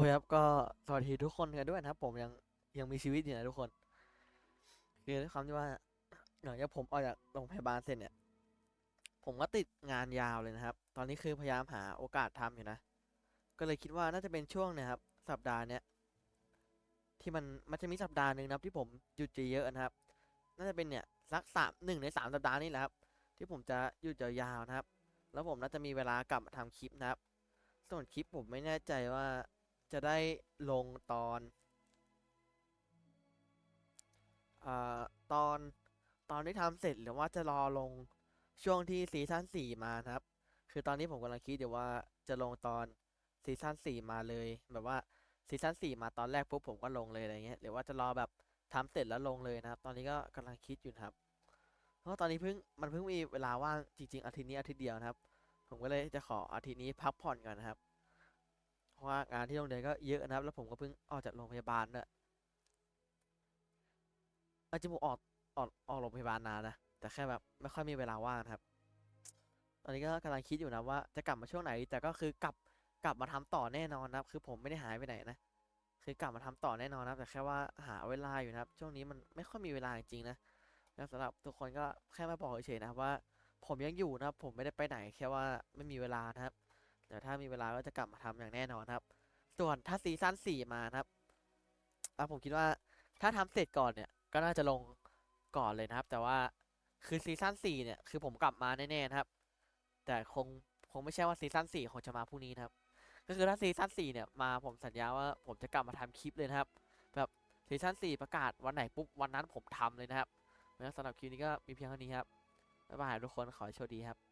เคครับก็สวัสดีทุกคนกันด้วยนะครับ ผมยังยังมีชีวิตอยู่นะทุกคน คือด้วยความที่ว่าหลังจากผมออกจากโรงพยาบาลเสร็จเนี่ย ผมก็ติดงานยาวเลยนะครับ ตอนนี้คือพยายามหาโอกาสทำอยู่นะ ก็เลยคิดว่าน่าจะเป็นช่วงเนะครับ สัปดาห์เนี้ยที่มันมันจะมีสัปดาห์หนึ่งนะครับที่ผมหยุดเยอะนะครับ น่าจะเป็นเนี่ยสักสามหนึ่งในสามสัปดาห์นี่แหละครับ ที่ผมจะหยุดยาวๆนะครับ แล้วผมน่าจะมีเวลากลับมาทำคลิปนะครับ ส่วนคลิปผมไม่แน่ใจว่า จะได้ลงตอนอ่าตอนตอนที่ทำเสร็จหรือว่าจะรอลงช่วงที่ซีซั่นสี่มานะครับ คือตอนนี้ผมกำลังคิดอยู่ว่าจะลงตอนซีซั่นสี่มาเลย แบบว่าซีซั่นสี่มาตอนแรกปุ๊บผมก็ลงเลยอะไรเงี้ยหรือว่าจะรอแบบทำเสร็จแล้วลงเลยนะครับ ตอนนี้ก็กำลังคิดอยู่นะครับ เพราะว่าตอนนี้เพิ่งมันเพิ่งมีเวลาว่างจริงๆอาทิตย์นี้อาทิตย์เดียวนะครับ ผมก็เลยจะขออาทิตย์นี้พักผ่อนก่อนนะครับ ราะว่างานที่โรงเรียนก็เยอะนะครับ แล้วผมก็เพิ่งออกจากโรงพยาบาลด้วยอาจจะผมออกออกออกโรงพยาบาลนานนะ แต่แค่แบบไม่ค่อยมีเวลาว่างครับ ตอนนี้ก็กำลังคิดอยู่นะว่าจะกลับมาช่วงไหน แต่ก็คือกลับกลับมาทำต่อแน่นอนนะครับ คือผมไม่ได้หายไปไหนนะ คือกลับมาทำต่อแน่นอนนะครับ แต่แค่ว่าหาเวลาอยู่นะครับ ช่วงนี้มันไม่ค่อยมีเวลาจริงๆนะแล้วสำหรับทุกคนก็แค่มาบอกเฉยๆนะครับว่า ผมยังอยู่นะครับ ผมไม่ได้ไปไหนแค่ว่าไม่มีเวลานะครับ แต่ถ้ามีเวลาก็จะกลับมาทำอย่างแน่นอนครับ ส่วนถ้าซีซั่นสี่มานะครับอะผมคิดว่าถ้าทำเสร็จก่อนเนี่ย ก็น่าจะลงก่อนเลยนะครับ แต่ว่าคือซีซั่นสี่เนี่ยคือผมกลับมาแน่ๆนะครับ แต่คงคงไม่ใช่ว่าซีซั่นสี่คงจะมาพรุ่งนี้นะครับ ก็คือถ้าซีซั่นสี่เนี่ยมาผมสัญญาว่าผมจะกลับมาทำคลิปเลยนะครับ แบบซีซั่นสี่ประกาศวันไหนปุ๊บวันนั้นผมทำเลยนะครับแล้วสำหรับคลิปนี้ก็มีเพียงเท่านี้ครับบ๊ายบายทุกคนขอโชคดีครับ